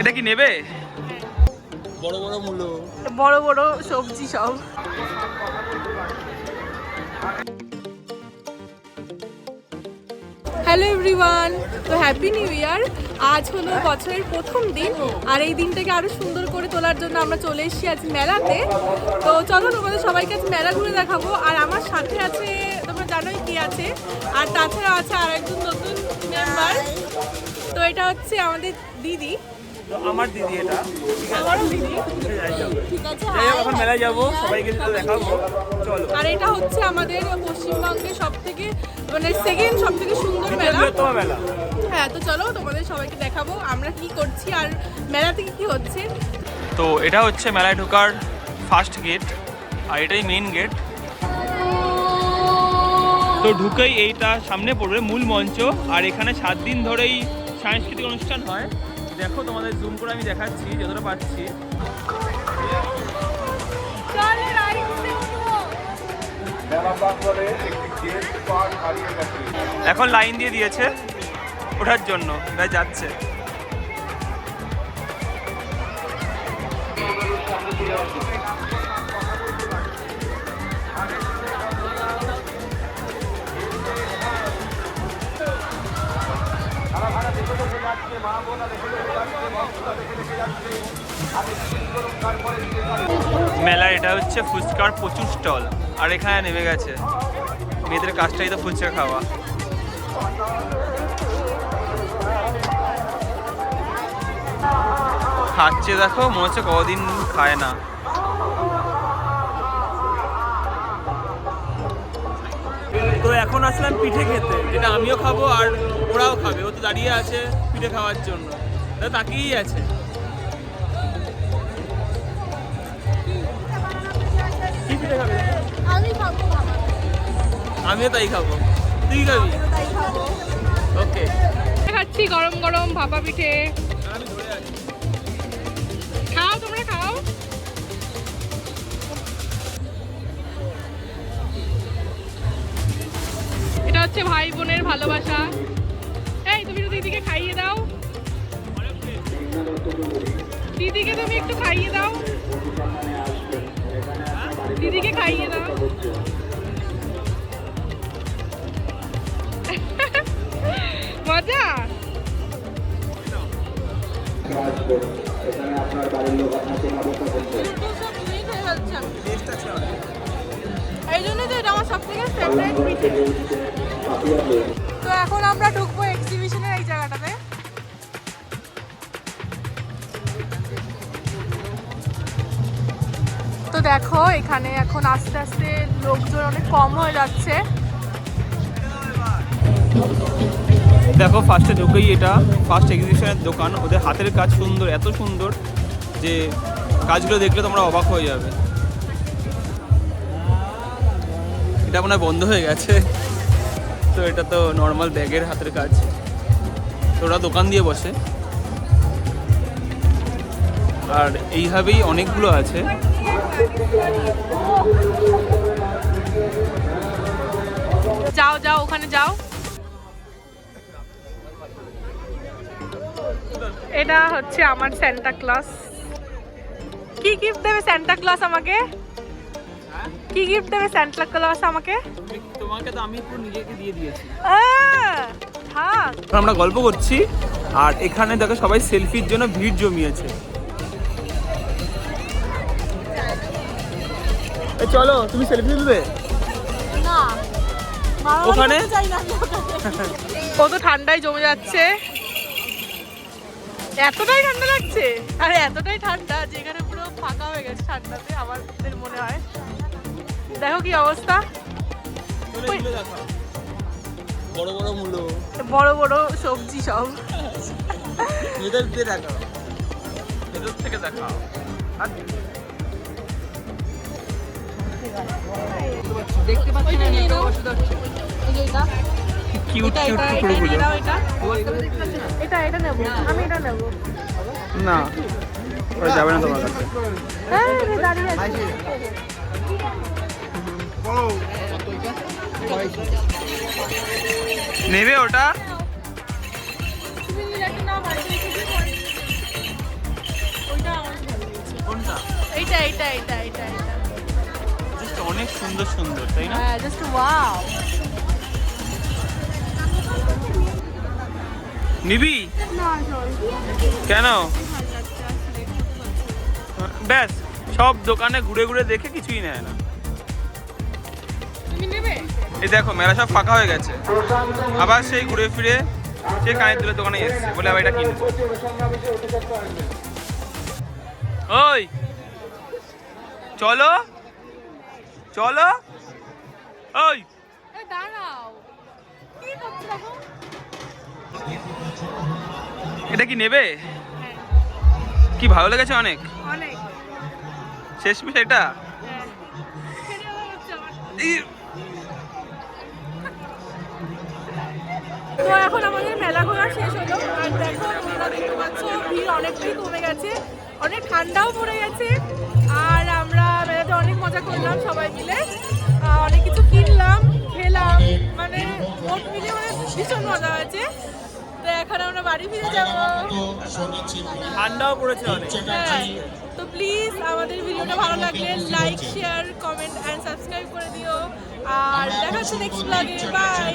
এটা কি নেবে? বড় বড় মূল্য। বড় বড় সবজি সব। হ্যালো এভরিওয়ান তো হ্যাপি নিউ ইয়ার আজ হলো বছরের প্রথম দিন আর এই দিনটাকে আরও সুন্দর করে তোলার জন্য আমরা চলে এসেছি আজ মেলাতে। তো চলো তোমাদের সবাইকে আজ মেলা ঘুরে দেখাবো আর আমার সাথে আছে তোমরা জানোই কি আছে। আর তাছাড়া আছে আর একজন নতুন মেম্বার তো এটা হচ্ছে আমাদের দিদি। তো আমার দিদি এটা ঠিক আছে? যাই হোক এখন মেলায় যাব সবাইকে দেখাবো। চলো। আর এটা হচ্ছে আমাদের পশ্চিমবঙ্গের সব থেকে মানে সেকেন্ড সব থেকে সুন্দর মেলা। মেলা। হ্যাঁ তো চলো তোমাদের সবাইকে দেখাবো আমরা কি করছি আর মেলা থেকে কি হচ্ছে। তো এটা হচ্ছে মেলায় ঢোকার ফার্স্ট গেট আর এটাই মেইন গেট তো ঢুকেই এইটা সামনে পড়বে মূল মঞ্চ আর এখানে সাত দিন ধরেই সাংস্কৃতিক অনুষ্ঠান হয়। দেখো তোমাদের জুম করে আমি দেখাচ্ছি যতটা পাচ্ছি এখন লাইন দিয়ে দিয়েছে ওঠার জন্য প্রায় যাচ্ছে। মেলা এটা হচ্ছে ফুচকার প্রচুর স্টল, আর এখানে নেমে গেছে। মেয়েদের কাজটাই তো ফুচকা খাওয়া। খাচ্ছে দেখো, মনে হচ্ছে কদিন খায় না। এখন আসলাম পিঠে খেতে। যেটা আমিও খাব আর ওরাও খাবে। ও তো দাঁড়িয়ে আছে পিঠে খাওয়ার জন্য। তা তাকিয়েই আছে। কি পিঠে খাবে? আমিও তাই খাব। তুই খাবি? খাব। ওকে। খাচ্ছি গরম গরম ভাপা পিঠে। খাও তোমরা খাও। হচ্ছে ভাই বোনের ভালোবাসা। এই, তুমি তো দিদিকে খাইয়ে দাও। দিদিকে তুমি একটু খাইয়ে দাও। দিদিকে খাইয়ে দাও। মজা। এই জন্যই তো এটা আমার সব থেকে ফেভারিট পিঠে তো এখন আমরা ঢুকবো এক্সিবিশনের এই জায়গাটাতে। তো দেখো, এখানে এখন আস্তে আস্তে লোকজন অনেক কম হয়ে যাচ্ছে। দেখো ফার্স্টে ঢুকেই এটা। ফার্স্ট এক্সিবিশনের দোকান, ওদের হাতের কাজ সুন্দর, এত সুন্দর যে কাজগুলো দেখলে তোমরা অবাক হয়ে যাবে। এটা মনে বন্ধ হয়ে গেছে। তো এটা তো নর্মাল ব্যাগের হাতের কাজ। তো ওরা দোকান দিয়ে বসে। আর এইভাবেই অনেকগুলো আছে। যাও যাও, ওখানে যাও। এটা হচ্ছে আমার স্যান্টা ক্লস কি গিফট দেবে স্যান্টা ক্লস আমাকে? কি গিফট দেবে স্যান্টা ক্লস আমাকে? তোমাকে তো আমি পুরো নিজেকে দিয়ে দিয়েছি। আমরা গল্প করছি আর এখানে দেখো সবাই সেলফির জন্য ভিড় জমিয়েছে। এ চলো তুমি সেলফি তুলবে? না ওখানে? কত ঠান্ডায় জমে যাচ্ছে। এতটাই ঠান্ডা লাগছে? আরে এতটাই ঠান্ডা যেখানে পুরো ফাঁকা হয়ে গেছে ঠান্ডাতে আমাদের মনে হয়। দেখো কি অবস্থা। বড় বড় মূল্য বড় বড় সবজি সব। মেয়েদের দিয়ে দেখাও ভেতর থেকে দেখাও। দেখতে পাচ্ছি না কিউট কিউট টুকরোগুলো এটা এটা নেব। আমি এটা নেব। না ওরা যাবে না তোমার কাছে। হ্যাঁ দাঁড়িয়ে আছি। নেবে ওটা? অনেক সুন্দর সুন্দর তাই না? নিবি? কেন? ব্যাস সব দোকানে ঘুরে ঘুরে দেখে কিছুই নেয় না। এই দেখো মেলা সব ফাঁকা হয়ে গেছে। আবার সেই ঘুরে ফিরে সে কানের দুলের দোকানে এসছে বলে আবার এটা কিনবো। ওই চলো চলো ওই। এটা কি নেবে? হ্যাঁ। কি ভালো লেগেছে অনেক? অনেক। শেষমেশ এটা? তো এখন আমাদের মেলা ঘোরা শেষ হলো। আর দেখো তোমরা দেখতে পাচ্ছ ভিড় অনেকটাই কমে গেছে। অনেক ঠান্ডাও পড়ে গেছে। আর আমরা মেলাতে অনেক মজা করলাম সবাই মিলে। অনেক কিছু কিনলাম খেলাম মানে মোট মিলে মানে ভীষণ মজা হয়েছে। তো এখন আমরা বাড়ি ফিরে যাব। ঠান্ডাও পড়েছে অনেক। হ্যাঁ তো প্লিজ আমাদের ভিডিওটা ভালো লাগলে like share comment and subscribe করে দিও। আর দেখা হচ্ছে নেক্সট ব্লগে বাই